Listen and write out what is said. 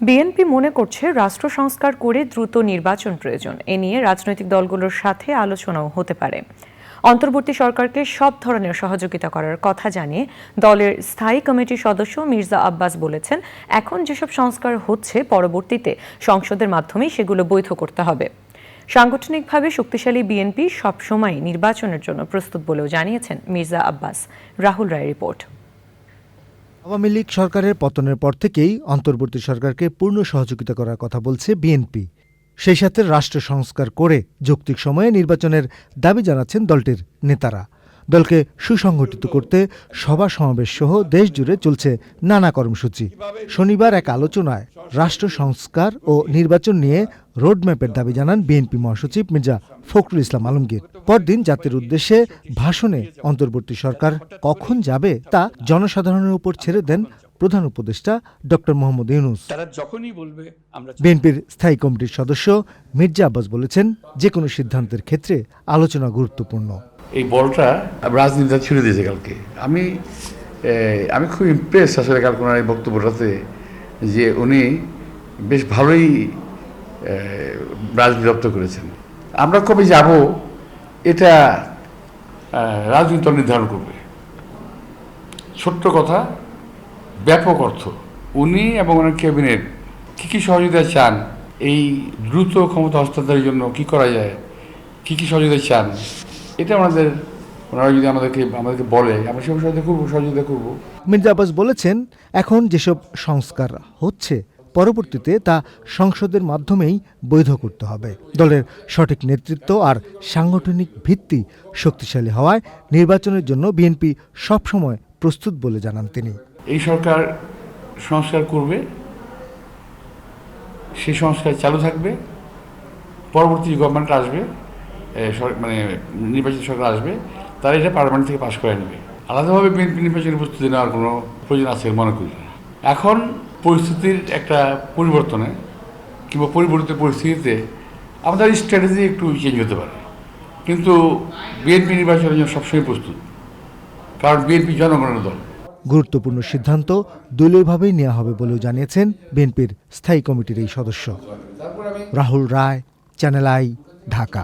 BNP মনে করছে রাষ্ট্র সংস্কার করে দ্রুত নির্বাচন প্রয়োজন। এ নিয়ে রাজনৈতিক দলগুলোর সাথে আলোচনাও হতে পারে। অন্তর্বর্তী সরকারকে সব ধরনের সহযোগিতা করার কথা জানিয়ে দলের স্থায়ী কমিটির সদস্য মির্জা আব্বাস বলেছেন, এখন যেসব সংস্কার হচ্ছে পরবর্তীতে সংসদের মাধ্যমেই সেগুলো বৈধ করতে হবে। সাংগঠনিকভাবে শক্তিশালী বিএনপি সবসময় নির্বাচনের জন্য প্রস্তুত বলেও জানিয়েছেন মির্জা আব্বাস। রাহুল রায় রিপোর্ট। আওয়ামী লীগ সরকারের পতনের পর থেকেই অন্তর্বর্তী সরকারকে পূর্ণ সহযোগিতা করার কথা বলছে বিএনপি সেই সাথে রাষ্ট্র সংস্কার করে যৌক্তিক সময়ে নির্বাচনের দাবি জানাচ্ছেন দলটির নেতারা। দলকে সুসংগঠিত করতে সভা সমাবেশ সহ দেশ জুড়ে চলছে নানা কর্মসূচি। শনিবার এক আলোচনায় রাষ্ট্র সংস্কার ও নির্বাচন নিয়ে রোডম্যাপের দাবি জানান বিএনপি মহাসচিব মির্জা ফখরুল ইসলাম আলমগীর। পরদিন জাতির উদ্দেশ্যে ভাষণে অন্তর্বর্তী সরকার কখন যাবে তা জনসাধারণের উপর ছেড়ে দেন প্রধান উপদেষ্টা ডক্টর মোহাম্মদ ইউনুস। তারা যখনই বলবে আমরা বিএনপির স্থায়ী কমিটির সদস্য মির্জা আব্বাস বলেছেন যে কোনো সিদ্ধান্তের ক্ষেত্রে আলোচনা গুরুত্বপূর্ণ। এই বলটা রাজনীতিটা ছেড়ে দিয়েছে কালকে। আমি আমি খুব ইমপ্রেস আসলে কালকে ওনার এই বক্তব্যটাতে যে উনি বেশ ভালোই রাজনীতি রপ্ত করেছেন। আমরা কবে যাব, এটা রাজনীতি নির্ধারণ করবে। ছোট্ট কথা, ব্যাপক অর্থ। উনি এবং ওনার ক্যাবিনেট কী কী সহযোগিতা চান, এই দ্রুত ক্ষমতা হস্তান্তরের জন্য কি করা যায়, কী কী সহযোগিতা চান, এটা আমাদের, ওনারা যদি আমাদেরকে আমাদেরকে বলে, আমরা সেসব সহযোগিতা করব সহযোগিতা করব। মির্জা আব্বাস বলেছেন, এখন যেসব সংস্কার হচ্ছে পরবর্তীতে তা সংসদের মাধ্যমেই বৈধ করতে হবে। দলের সঠিক নেতৃত্ব আর সাংগঠনিক ভিত্তি শক্তিশালী হওয়ায় নির্বাচনের জন্য বিএনপি সবসময় প্রস্তুত বলে জানান তিনি। এই সরকার সংস্কার করবে, সেই সংস্কার চালু থাকবে, পরবর্তী গভর্নমেন্ট আসবে মানে নির্বাচিত সরকার আসবে, তারা এটা পার্লামেন্ট থেকে পাশ করে নেবে। আলাদাভাবে বিএনপি নির্বাচনের প্রস্তুতি নেওয়ার কোনো প্রয়োজন আছে মনে করি এখন পরিস্থিতির একটা পরিবর্তনে কিংবা পরিবর্তিত পরিস্থিতিতে আমাদের স্ট্র্যাটেজি একটু চেঞ্জ হতে পারে। কিন্তু বিএনপি নির্বাচনের জন্য সবসময় প্রস্তুত। কারণ বিএনপি জনগণের দল। গুরুত্বপূর্ণ সিদ্ধান্ত দলীয়ভাবেই নেওয়া হবে বলেও জানিয়েছেন বিএনপির স্থায়ী কমিটির এই সদস্য। Rahul Ray channel I Dhaka